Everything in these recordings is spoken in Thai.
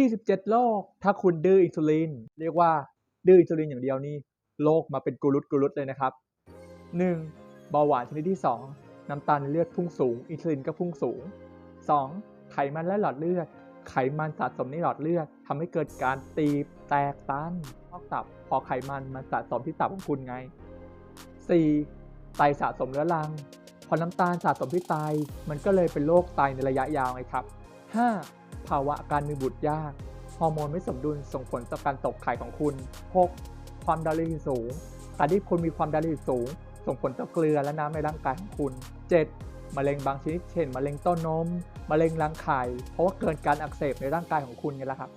27 โรค ถ้าคุณดื้ออินซูลิน เรียกว่าดื้ออินซูลินอย่างเดียวนี่โรคมาเป็นกุลุตกุลุตเลยนะครับ 1. เบาหวานชนิดที่ 2 น้ำตาลในเลือดพุ่งสูง อินซูลินก็พุ่งสูง 2. ไขมันและหลอดเลือด ไขมันสะสมในหลอดเลือดทำให้เกิดการตีบแตกตันพอกตับ พอไขมันมันสะสมที่ตับของคุณไง 4. ไตสะสมเรื้อรัง พอน้ำตาลสะสมที่ไต มันก็เลยเป็นโรคไตในระยะยาวไงครับ 5. ภาวะการมีบุตรยาก ฮอร์โมนไม่สมดุลส่งผลต่อการตกไข่ของคุณ 6. ความดันโลหิตสูง การที่คุณมีความดันโลหิตสูง ส่งผลต่อเกลือและน้ำในร่างกายของคุณ 7. มะเร็งบางชนิด เช่น มะเร็งต้านม มะเร็งรังไข่ เพราะว่าเกินการอักเสบในร่างกายของคุณไงล่ะครับ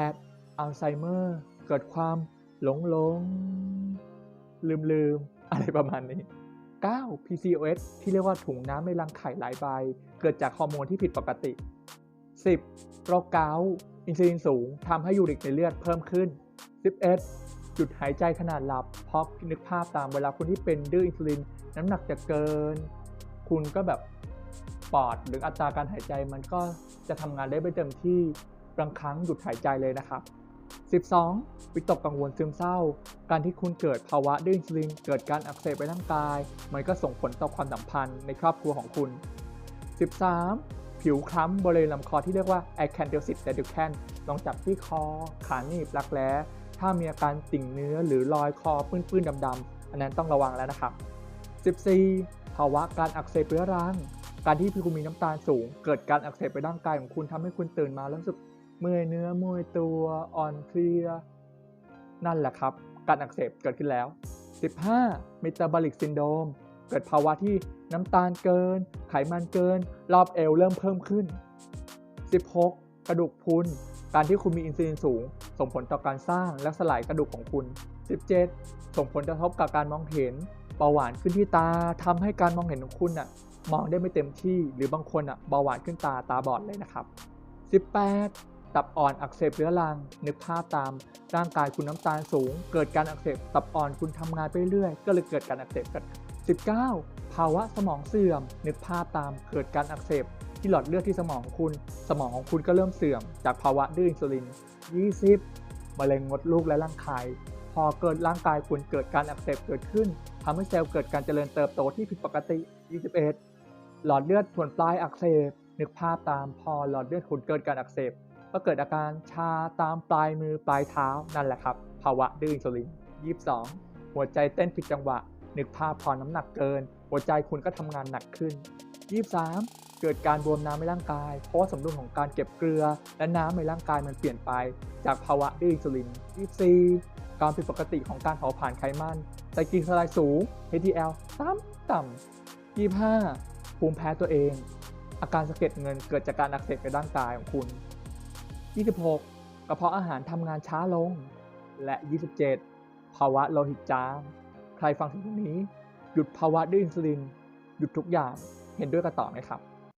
8. อัลไซเมอร์ เกิดความหลงหลงลืมลืมๆอะไรประมาณนี้ 9. PCOS ที่เรียกว่าถุงน้ำในรังไข่หลายใบ เกิดจากฮอร์โมนที่ผิดปกติ 10. โรคเกาต์อินซูลินสูงทำให้ยูริกในเลือดเพิ่มขึ้น 11. หยุดหายใจขนาดหลับเพราะนึกภาพตามเวลาคุณที่เป็นดื้ออินซูลินน้ำหนักจะเกิน คุณก็แบบปอดหรืออัตราการหายใจมันก็จะทำงานได้ไม่เต็มที่บางครั้งหยุดหายใจเลยนะครับ 12. วิตกกังวลซึมเศร้า การที่คุณเกิดภาวะดื้ออินซูลินเกิดการอักเสบในร่างกาย มันก็ส่งผลต่อความสัมพันธ์ในครอบครัวของคุณ 13. ผิวคล้ำบริเวณลำคอที่เรียกว่า acanthosis deducans ลองจับที่คอ ขาหนีบรักแร้ถ้ามีอาการติ่งเนื้อหรือรอยคอปื้นๆดำๆอันนั้นต้องระวังแล้วนะครับ 14. ภาวะการอักเสบเรื้อรัง การที่คุณมีน้ำตาลสูง เกิดการอักเสบในร่างกายของคุณทำให้คุณตื่นมาแล้วรู้สึกเมื่อยเนื้อมื่อยตัวอ่อนเพลียนั่นแหละครับ การอักเสบเกิดขึ้นแล้ว 15. metabolic syndrome เกิดภาวะที่น้ำตาลเกิน ไขมันเกิน รอบเอวเริ่มเพิ่มขึ้น 16. กระดูกพุนการที่คุณมีอินซูลินสูง ส่งผลต่อการสร้างและสลายกระดูกของคุณ 17. ส่งผลกระทบกับการมองเห็นเบาหวานขึ้นที่ตาทำให้การมองเห็นของคุณน่ะมองได้ไม่เต็มที่หรือบางคนอะเบาหวานขึ้นตาตาบอดเลยนะครับ 18. ตับอ่อนอักเสบเรื้อรัง นึกภาพตาม ร่างกายคุณน้ำตาลสูง เกิดการอักเสบตับอ่อนคุณทำงานไปเรื่อยก็เลยเกิดการอักเสบเกิด 19. ภาวะสมองเสื่อม นึกภาพตามเกิดการอักเสบที่หลอดเลือดที่สมองของคุณ สมองของคุณก็เริ่มเสื่อม จากภาวะดื้ออินซูลิน 20. มะเร็งมดลูกและรังไข่พอเกิดร่างกายคุณเกิดการอักเสบเกิดขึ้นทำให้เซลล์เกิดการเจริญเติบโตที่ผิดปกติ 21. หลอดเลือดส่วนปลายอักเสบ นึกภาพตามพอหลอดเลือดคุณเกิดการอักเสบ ก็เกิดอาการชาตามปลายมือปลายเท้านั่นแหละครับ ภาวะดื้ออินซูลิน 22. หัวใจเต้นผิดจังหวะ นึกภาพพอน้ำหนักเกิน หัวใจคุณก็ทำงานหนักขึ้น 23. เกิดการบวมน้ำในร่างกาย เพราะสมดุลของการเก็บเกลือ และน้ำในร่างกายมันเปลี่ยนไป จากภาวะดื้ออินซูลิน 24. การผิดปกติของการเผาผลาญไขมันไตรกลีเซอไรด์สูง HDL ต่ำต่ำ 25. ภูมิแพ้ตัวเอง อาการสะเก็ดเงินเกิดจากการอักเสบในร่างกายของคุณ 26. กระเพาะอาหารทำงานช้าลง และ 27. ภาวะโลหิตจาง ใครฟังถึงตรงนี้ หยุดภาวะดื้ออินซูลิน หยุดทุกอย่างเห็นด้วยกันต่อไหมครับ